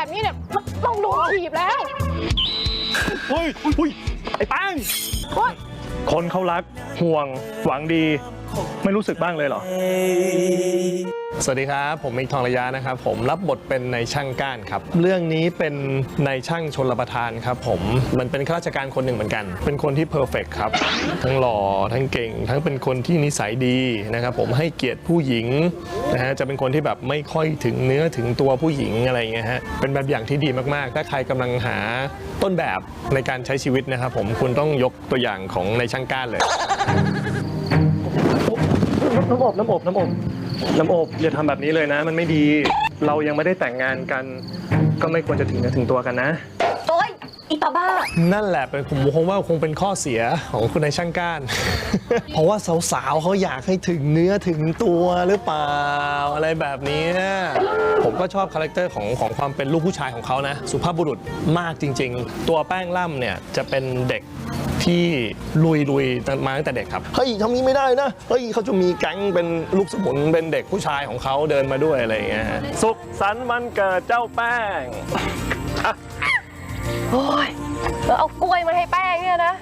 แบบนี้เนี่ยต้องโดนถีบแล้วเฮ้ยอุ้ยไอ้แป้งโอ๊ยคนเขารักห่วงหวังดี ไม่รู้สึกบ้างเลยเหรอ สวัสดีครับ ผมมิกทองระยะนะครับ ผมรับบทเป็นนายช่างก้านครับ เรื่องนี้เป็นนายช่างชนรประทานครับ ผมมันเป็นข้าราชการคนหนึ่งเหมือนกัน เป็นคนที่เพอร์เฟกครับ ทั้งหล่อทั้งเก่ง ทั้งเป็นคนที่นิสัยดีนะครับ ผมให้เกียรติผู้หญิงนะฮะจะเป็นคนที่แบบไม่ค่อยถึงเนื้อถึงตัวผู้หญิงอะไรอย่างเงี้ยฮะเป็นแบบอย่างที่ดีมากๆ ถ้าใครกำลังหาต้นแบบในการใช้ชีวิตนะครับผมคุณต้องยกตัวอย่างของนายช่างก้านเลยน้ำอบน้ำอบน้ำอบ น้ำอบอย่าทำแบบนี้เลยนะ มันไม่ดี เรายังไม่ได้แต่งงานกัน ก็ไม่ควรจะถึงเนื้อถึงตัวกันนะ โอ๊ยอีตาบ้า นั่นแหละเป็นผมคงว่าคงเป็นข้อเสียของคุณนายช่างก้าน เพราะว่าสาวๆเขาอยากให้ถึงเนื้อถึงตัวหรือเปล่าอะไรแบบนี้นะผมก็ชอบคาแรคเตอร์ของของความเป็นลูกผู้ชายของเขานะ สุภาพบุรุษมากจริง ๆ ตัวแป้งล่ำเนี่ยจะเป็นเด็ก ที่ลุยลุยๆมาตั้งแต่เด็กครับ เฮ้ยทำนี้ไม่ได้นะ เฮ้ยเขาจะมีแก๊งเป็นลูกสมุนเป็นเด็กผู้ชายของเขาเดินมาด้วยอะไรอย่างเงี้ยฮะสุขสันต์วันเกิดเจ้าแป้งโอ้ยแล้วเอากล้วยมาให้แป้งเนี่ยนะ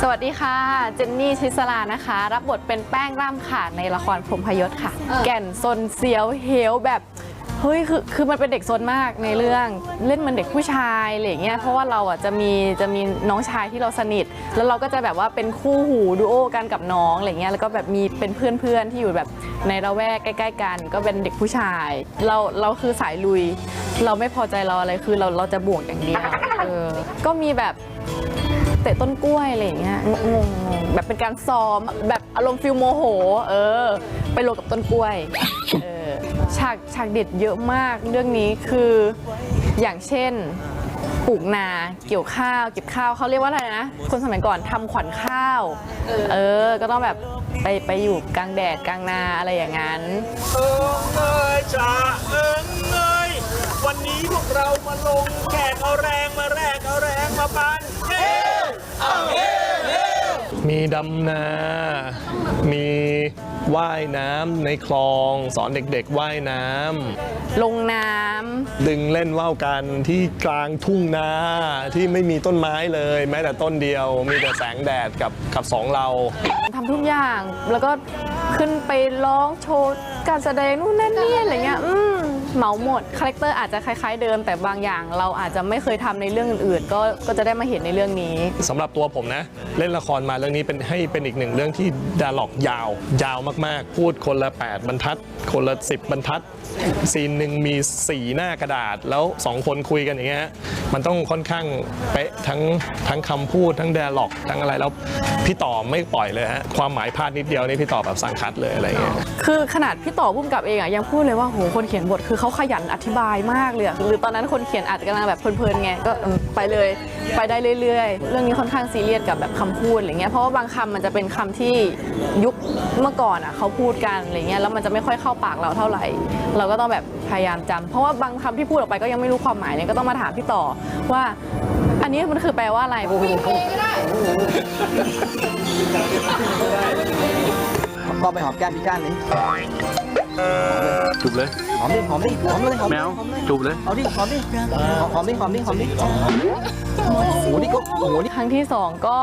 สวัสดีค่ะ เจนนี่ชิสลานะคะ รับบทเป็นแป้งร่ำค่ะในละครพรหมพยศค่ะ แก่นซนเสียวเหวแบบ เฮ้ยคือคือมันเป็นเด็กซนมากในเรื่องเล่นเหมันเด็กผู้ชายอะไรอย่างเงี้ยเพราะว่าเราอะจะมีจะมีน้องชายที่เราสนิท แล้วเราก็จะแบบว่าเป็นคู่หูดูโอกันกับน้องอะไรเงี้ยแล้วก็แบบมีเป็นเพื่อนๆที่อยู่แบบในละแวกใกล้ ๆ กัน ก็เป็นเด็กผู้ชาย เราเราคือสายลุย เราไม่พอใจเราอะไรคือเราเราจะบวกอย่างเดียวเออก็มีแบบเตะต้นกล้วยอะไรอย่างเงี้ยงงๆแบบเป็นการซ้อมแบบอารมณ์ฟิลโมโห เออ ไปลงกับต้นกล้วยเออ ฉากฉากเด็ดเยอะมากเรื่องนี้คืออย่างเช่นปลูกนาเกี่ยวข้าวเก็บข้าวเขาเรียกว่าอะไรนะ คนสมัยก่อนทำขวัญข้าว เออ ก็ต้องแบบไปไปอยู่กลางแดดกลางนาอะไรอย่างนั้น เอิงเอยจ่าเอิงเอยวันนี้พวกเรามาลงแขกเอาแรงมาแรกเอาแรงมาปันเฮ้เอาเฮ้เฮ้ มีดำนา มีว่ายน้ำในคลอง สอนเด็กๆว่ายน้ำลงน้ำดึงเล่นว่าวกันที่กลางทุ่งนาที่ไม่มีต้นไม้เลย แม้แต่ต้นเดียว มีแต่แสงแดดกับกับสองเราทำทุกอย่างแล้วก็ขึ้นไปร้องโชว์การแสดงนู่นนั่นนี่อะไรเงี้ยอืม เหมาหมดคาแรคเตอร์อาจจะคล้ายๆเดิมแต่บางอย่างเราอาจจะไม่เคยทำในเรื่องอื่นๆ ก็ก็จะได้มาเห็นในเรื่องนี้สำหรับตัวผมนะ เล่นละครมาเรื่องนี้เป็นให้เป็นอีกหนึ่งเรื่องที่ดาล็อกยาว ยาวมากๆ พูดคนละ 8 บรรทัด คนละ 10 บรรทัดซีนหนึ่งมี4หน้ากระดาษแล้ว 2 คนคุยกันอย่างเงี้ยมันต้องค่อนข้างเป๊ะทั้งทั้งคำพูดทั้งดาล็อกทั้งอะไรแล้วพี่ต่อไม่ปล่อยเลยฮะความหมายพลาดนิดเดียวนี่พี่ต่อแบบสั่งคัดเลยอะไรเงี้ยคือขนาดพี่ต่อพุ่มกับเองอะยังพูดเลยว่าโหคนเขียนบทคือเขาขยันอธิบายมากเลยอะหรือตอนนั้นคนเขียนอาจจะกำลังแบบเพลินๆไงก็เออไปเลยไปได้เรื่อยๆ เรื่องนี้ค่อนข้างซีเรียสกับแบบคำพูดอะไรเงี้ยเพราะว่าบางคำมันจะเป็นคำที่ยุคเมื่อก่อนอะเขาพูดกันอะไรเงี้ยแล้วมันจะไม่ค่อยเข้าปากเราเท่าไหร่ เราก็ต้องแบบพยายามจำเพราะว่าบางคำที่พูดออกไปก็ยังไม่รู้ความหมายเนี่ยก็ต้องมาถามพี่ต่อว่า อันนี้มันคือแปลว่าอะไร ก็ไปหอมแก้มพี่ก้านนี้ จุบเลย หอมดิหอมดิหอมเลยหอมแมวจุบเลยเอาดิหอมดิหอมดิหอมดิหอมดิโอ้โหนี่ก็โอ้โหนี่ครั้งที่สองก็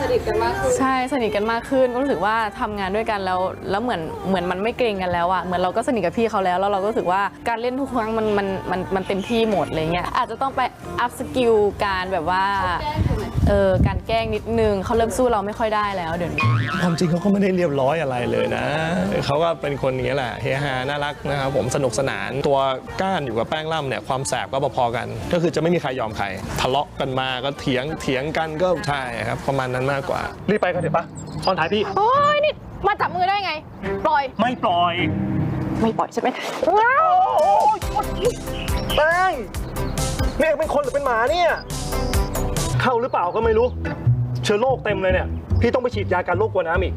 สนิทกันมากขึ้นใช่สนิทกันมากขึ้นก็รู้สึกว่าทำงานด้วยกันแล้วแล้วเหมือนเหมือนมันไม่เกรงกันแล้วอะเหมือนเราก็สนิทกับพี่เขาแล้วแล้วเราก็รู้สึกว่าการเล่นทุกครั้งมันมันมันมันเต็มที่หมดอะไรเงี้ยอาจจะต้องไปอัพสกิลการแบบว่า ออการแกล้งนิดนึงเขาเริ่มสู้เราไม่ค่อยได้แล้วเดี๋ยวนี้ความจริงเขาก็ไม่ได้เรียบร้อยอะไรเลยนะเขาก็เป็นคนอย่างนี้ยแหละเฮฮาน่ารักนะครับผมสนุกสนานตัวก้านอยู่กับแป้งล่ำเนี่ยความแสบก็พอๆกัน ก็คือจะไม่มีใครยอมใคร ทะเลาะกันมาก็เถียงเถียงกันก็ใช่ครับประมาณนั้นมากกว่า รีบไปกันเถอะปะตอนท้ายพี่ โอ้ยนี่มาจับมือได้ไง ปล่อยไม่ปล่อยไม่ปล่อยใช่ไหมแป้งนี่เองเป็นคนหรือเป็นหมาเนี่ย เข้าหรือเปล่าก็ไม่รู้ เชื้อโรคเต็มเลยเนี่ย พี่ต้องไปฉีดยากันโรคกลัวน้ำอีก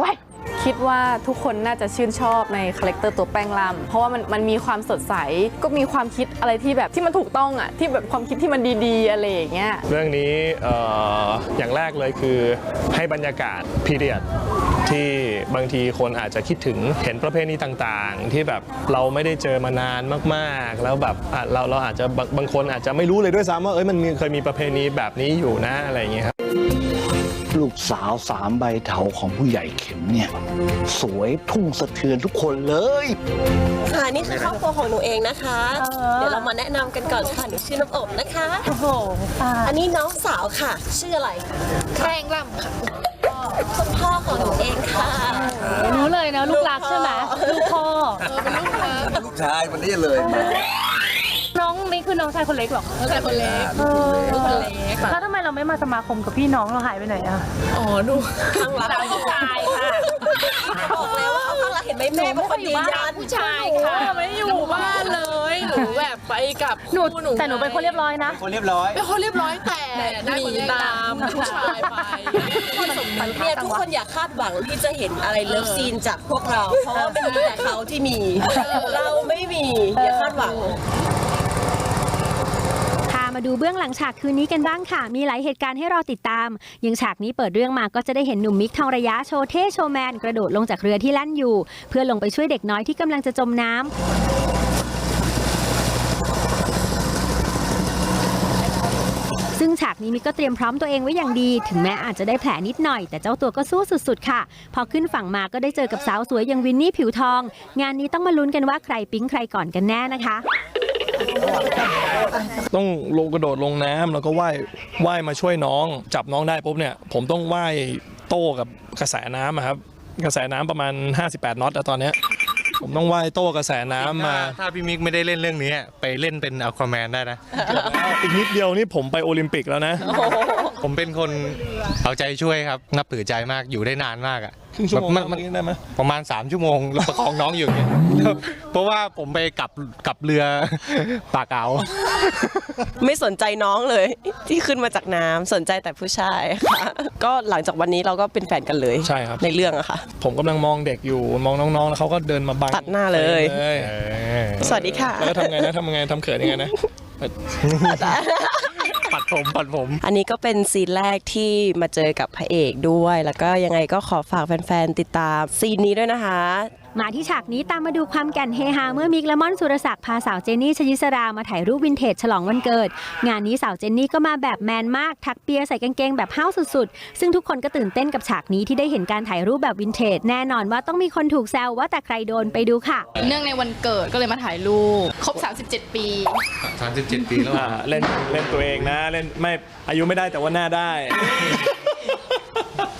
ว้ายคิดว่าทุกคนน่าจะชื่นชอบในคาแรคเตอร์ตัวแป้งลำเพราะว่ามันมันมีความสดใส ก็มีความคิดอะไรที่แบบที่มันถูกต้องอะ ที่แบบความคิดที่มันดีๆ อะไรอย่างเงี้ย เรื่องนี้เอ่ออย่างแรกเลยคือให้บรรยากาศพีเรียด ที่บางทีคนอาจจะคิดถึงเห็นประเพณีต่างๆ ที่แบบเราไม่ได้เจอมานานมากๆ แล้วแบบอะเราเราอาจจะบางบางคนอาจจะไม่รู้เลยด้วยซ้ำว่าเอ้ยมันมีเคยมีประเพณีแบบนี้อยู่นะอะไรอย่างเงี้ยครับ ลูกสาวสามใบเถาของผู้ใหญ่เข็มเนี่ย สวยทุ่งสะเทือนทุกคนเลย ค่ะนี่คือครอบครัวของหนูเองนะคะ เดี๋ยวเรามาแนะนำกันก่อนค่ะหนูชื่อน้ำอบนะคะ โอ้โหอันนี้น้องสาวค่ะ ชื่ออะไร แป้งร่ำค่ะ คุณพ่อของหนูเองค่ะรู้เลยนะลูกรักใช่ไหมลูกพ่อ ลูกชายวันนี้เลยน้องนี่คือน้องชายคนเล็กเหรอน้องชายคนเล็กเออลูกคนเล็กค่ะแล้วทำไมเราไม่มาสมาคมกับพี่น้องเราหายไปไหนอะอ๋อดูข้างรักผู้ชายค่ะ บอกแล้วว่าเขาข้างรักเห็นไหมแม่เป็นคนยืนยันผู้ชายค่ะไม่อยู่บ้านเลยหนูแบบไปกับหนูคู่แต่หนูเป็นคนเรียบร้อยนะ คนเรียบร้อย เป็นคนเรียบร้อยแต่หนีตามผู้ชายไปเนี่ยทุกคนอย่าคาดหวังที่จะเห็นอะไรเลิฟซีนจากพวกเรา เพราะว่าเป็นมีแต่เขาที่มี เราไม่มีอย่าคาดหวังพา มาดูเบื้องหลังฉากคืนนี้กันบ้างค่ะ มีหลายเหตุการณ์ให้เรอติดตามอย่างฉากนี้เปิดเรื่องมาก็จะได้เห็นหนุ่มมิกทองระยะโชว์เท่โชว์แมนกระโดดลงจากเรือที่แล่นอยู่ เพื่อลงไปช่วยเด็กน้อยที่กำลังจะจมน้ำซึ่งฉากนี้มิกก็เตรียมพร้อมตัวเองไว้อย่างดี ถึงแม้อาจจะได้แผลนิดหน่อย แต่เจ้าตัวก็สู้สุดๆ ค่ะ พอขึ้นฝั่งมาก็ได้เจอกับสาวสวยอย่างวินนี่ผิวทอง งานนี้ต้องมาลุ้นกันว่าใครปิ๊งใครก่อนกันแน่นะคะ ต้องลงกระโดดลงน้ำแล้วก็ว่ายว่ายมาช่วยน้อง จับน้องได้ปุ๊บเนี่ย ผมต้องว่ายโต้กับกระแสน้ำอะครับ กระแสน้ำประมาณ 58น็อตอะตอนเนี้ยผมต้องว่ายโต้กระแสน้ำมา ถ้าพี่มิกไม่ได้เล่นเรื่องนี้ ไปเล่นเป็นอควาแมนได้นะ อีกนิดเดียวนี่ผมไปโอลิมปิกแล้วนะ ผมเป็นคนเอาใจช่วยครับนับถือใจมากอยู่ได้นานมากอะครึ่งชั่วโมงแบบมันได้ไหมประมาณ 3 ชั่วโมงแล้วประคองน้องอยู่อย่างเงี้ยเพราะว่าผมไปกลับกลับเรือปากเก๋าไม่สนใจน้องเลย ที่ขึ้นมาจากน้ำสนใจแต่ผู้ชายค่ะ ก็หลังจากวันนี้เราก็เป็นแฟนกันเลยใช่ครับ ในเรื่องอะค่ะ ผมกำลังมองเด็กอยู่มองน้องๆ แล้วเขาก็เดินมาบังตัดหน้าเลยต็มเลยสวัสดีค่ะ แล้วทำไงนะทำไงทำเขินยังไงนะปัด ผมปัดผม อันนี้ก็เป็นซีนแรกที่มาเจอกับพระเอกด้วย แล้วก็ยังไงก็ขอฝากแฟนๆติดตามซีนนี้ด้วยนะคะ มาที่ฉากนี้ตามมาดูความแก่นเฮฮาเมื่อมิกและม่อนสุรศักดิ์พาสาวเจนนี่ชยิสรามาถ่ายรูปวินเทจฉลองวันเกิด งานนี้สาวเจนนี่ก็มาแบบแมนมาก ทักเปียใส่กางเกงแบบห้าวสุดๆ ซึ่งทุกคนก็ตื่นเต้นกับฉากนี้ที่ได้เห็นการถ่ายรูปแบบวินเทจ แน่นอนว่าต้องมีคนถูกแซวว่าแต่ใครโดนไปดูค่ะ เนื่องในวันเกิดก็เลยมาถ่ายรูปครบ 37 ปี 37 ปีแล้วอ่าเล่นเล่นตัวเองนะ เล่นไม่อายุไม่ได้แต่ว่าหน้าได้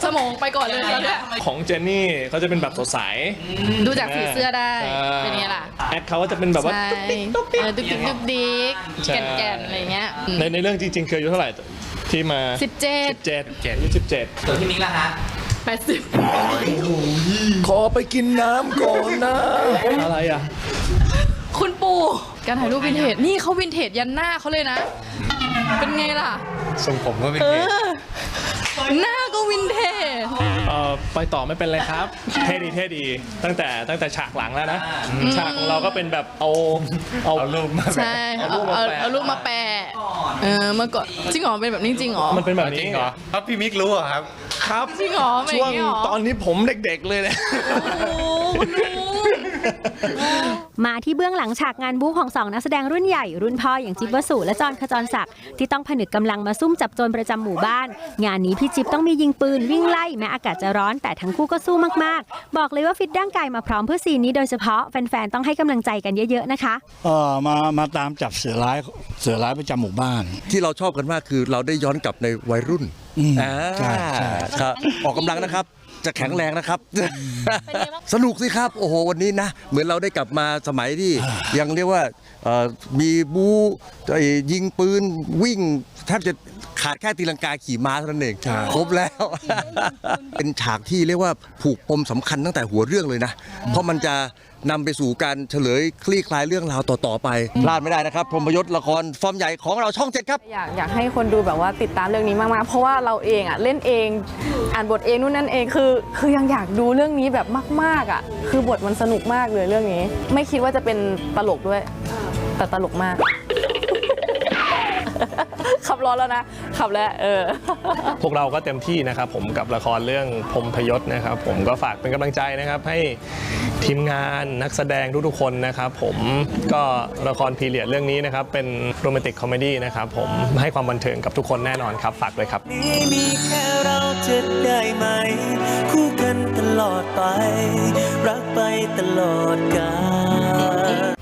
สมองไปก่อนเลยตอนเนี้ยของเจนนี่เขาจะเป็นแบบสดใส ดูจากสีเสื้อได้ใช่เป็นไงล่ะ แอคเขาก็จะเป็นแบบว่า ใช่เออดุกดิกดุกดิกใช่ แก่นๆอะไรเงี้ยในในเรื่องจริงๆเคยอายุเท่าไหร่ที่มาสิบเจ็ดเจ็ดเจ็ดอายุสิบเจ็ดแปดสิบขอไปกินน้ำก่อนนะ อะไรอะ คุณปู่การถ่ายรูปวินเทจนี่เขาวินเทจยันหน้าเขาเลยนะ เป็นไงล่ะ ทรงผมก็เป็นเอเกอ หน้าก็วินเทจเอ่อไปต่อไม่เป็นไรครับ เท่ดีเท่ดี ตั้งแต่ตั้งแต่ฉากหลังแล้วนะ ฉากของเราก็เป็นแบบเอาเอาเอารูปมาใช่เอาเอาเอารูปมาแปะเออเมื่อก่อนจริงเหรอเป็นแบบนี้จริงเหรอมันเป็นแบบจรินี้งเหรอครับพี่มิกรู้เหรอครับ ครับจริงเหรอเป็นอช่วย่างงนี้เหรอตอนนี้ผมเด็กๆเลยเนี่ยโอ้คุณลุง มาที่เบื้องหลังฉากงานบู๊ของสองนักแสดงรุ่นใหญ่ รุ่นพ่ออย่างจิ๊บวสุและจอห์นขจรศักดิ์ที่ต้องผนึกกำลังมาซุ่มจับโจรประจำหมู่บ้าน งานนี้พี่จิ๊บต้องมียิงปืนวิ่งไล่แม้อากาศจะร้อนแต่ทั้งคู่ก็สู้มากๆ บอกเลยว่าฟิตร่างกายมาพร้อมเพื่อซีนนี้โดยเฉพาะแฟนๆต้องให้กำลังใจกันเยอะๆนะคะเออมามาตามจับเสือร้ายเสือร้ายประจำหมู่บ้าน ที่เราชอบกันมากคือเราได้ย้อนกลับในวัยรุ่นอืมอ่าใช่ใช่ครับออกกำลังนะครับ จะแข็งแรงนะครับ สนุกสิครับ โอ้โห วันนี้นะ เหมือนเราได้กลับมาสมัยที่ ยังเรียกว่าเอ่อมีบูไอ้ยิงปืนวิ่งแทบจะ ขาดแค่ตีลังกาขี่ม้าเท่านั้นเองใช่ครบแล้ว เป็นฉากที่เรียกว่าผูกปมสำคัญตั้งแต่หัวเรื่องเลยนะ เพราะมันจะนำไปสู่การเฉลยคลี่คลายเรื่องราวต่อ ๆ ไป พลาดไม่ได้นะครับ พรหมยศละครฟอร์มใหญ่ของเราช่องเจ็ดครับ อยากอยากให้คนดูแบบว่าติดตามเรื่องนี้มาก ๆ เพราะว่าเราเองอะเล่นเอง อ่านบทเองนู่นนั่นเองคือ คือยังอยากดูเรื่องนี้แบบมาก ๆ อะ คือบทมันสนุกมากเลยเรื่องนี้ ไม่คิดว่าจะเป็นตลกด้วย แต่ตลกมากข ขับรถแล้วนะ ขับแล้วเออ พวกเราก็เต็มที่นะครับผมกับละครเรื่องพรหมพยศนะครับผมก็ฝากเป็นกำลังใจนะครับให้ทีมงานนักแสดงทุกๆคนนะครับผมก็ละครพีเรียดเรื่องนี้นะครับเป็นโรแมนติกคอมเมดี้นะครับผมให้ความบันเทิงกับทุกคนแน่นอนครับฝากด้วยครับ นี้มีแค่เราจะได้ไหม คู่กันตลอดไป รักไปตลอดกาล